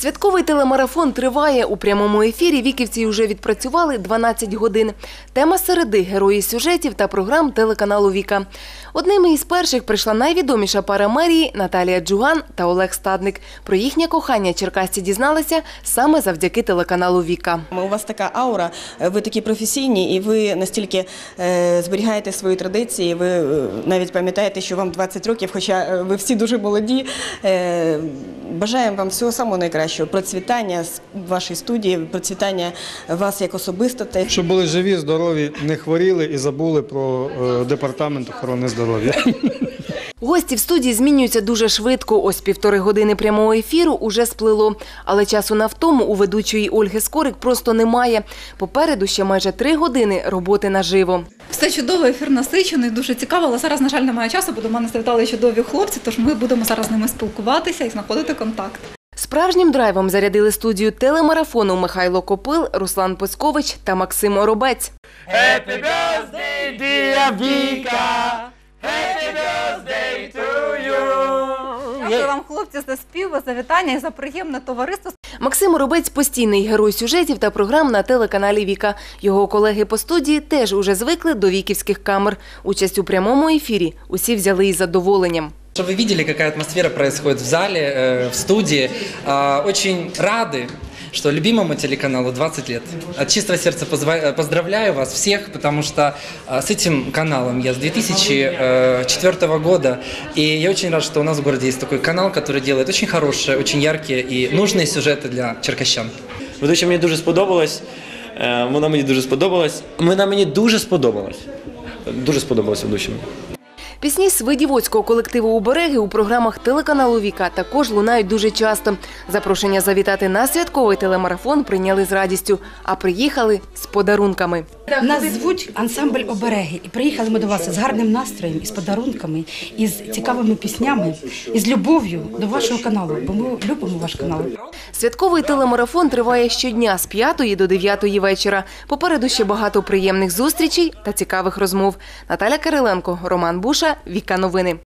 Святковий телемарафон триває. У прямому ефірі віківці вже відпрацювали 12 годин. Тема середи герої сюжетів та програм телеканалу Віка. Одними із перших прийшла найвідоміша пара мерії Наталія Джуган та Олег Стадник. Про їхнє кохання черкасці дізналися саме завдяки телеканалу Віка. У вас така аура, ви такі професійні, і ви настільки е, зберігаєте свої традиції. Ви е, навіть пам'ятаєте, що вам 20 років, хоча е, ви всі дуже молоді. Бажаємо вам всього самого найкращого, процвітання з вашої студії, процвітання вас як особистостей. Щоб були живі, здорові, не хворіли і забули про е, департамент охорони здоров'я. Гості в студії змінюються дуже швидко. Ось півтори години прямого ефіру уже сплило. Але часу на втому у ведучої Ольги Скорик просто немає. Попереду ще майже три години роботи наживо. Все чудово, ефір насичений, дуже цікаво, але зараз, на жаль, немає часу, бо до мене завітали чудові хлопці, тож ми будемо зараз з ними спілкуватися і знаходити контакт. Справжнім драйвом зарядили студію телемарафону Михайло Копил, Руслан Пискович та Максим Оробець. Happy birthday, dear Vika. вам, хлопці, за спів, за вітання і за приємне товариство. Максим Оробець постійний герой сюжетів та програм на телеканалі Віка. Його колеги по студії теж уже звикли до віківських камер. Участь у прямому ефірі усі взяли із задоволенням. Чтобы вы видели, какая атмосфера происходит в зале, э, в студии. А, Очень рады, что любимому телеканалу 20 лет. От чистого сердца позва- э, поздравляю вас всех, потому что а, с этим каналом я с 2004 года. И я очень рад, что у нас в городе есть такой канал, который делает очень хорошие, очень яркие и нужные сюжеты для черкащан. Ведуча мені дуже сподобалось. Е, Вона мені дуже сподобалась. Вона мені дуже сподобалась. Дуже сподобалась ведучим. Пісні свидівоцького колективу «Убереги» у програмах телеканалу Віка також лунають дуже часто. Запрошення завітати на святковий телемарафон прийняли з радістю, а приїхали з подарунками. Нас звуть ансамбль обереги, і приїхали ми до вас з гарним настроєм, із подарунками, із цікавими піснями, із любов'ю до вашого каналу, бо ми любимо ваш канал. Святковий телемарафон триває щодня з 5 до 9 вечора. Попереду ще багато приємних зустрічей та цікавих розмов. Наталя Кириленко, Роман Буша, Віка Новини.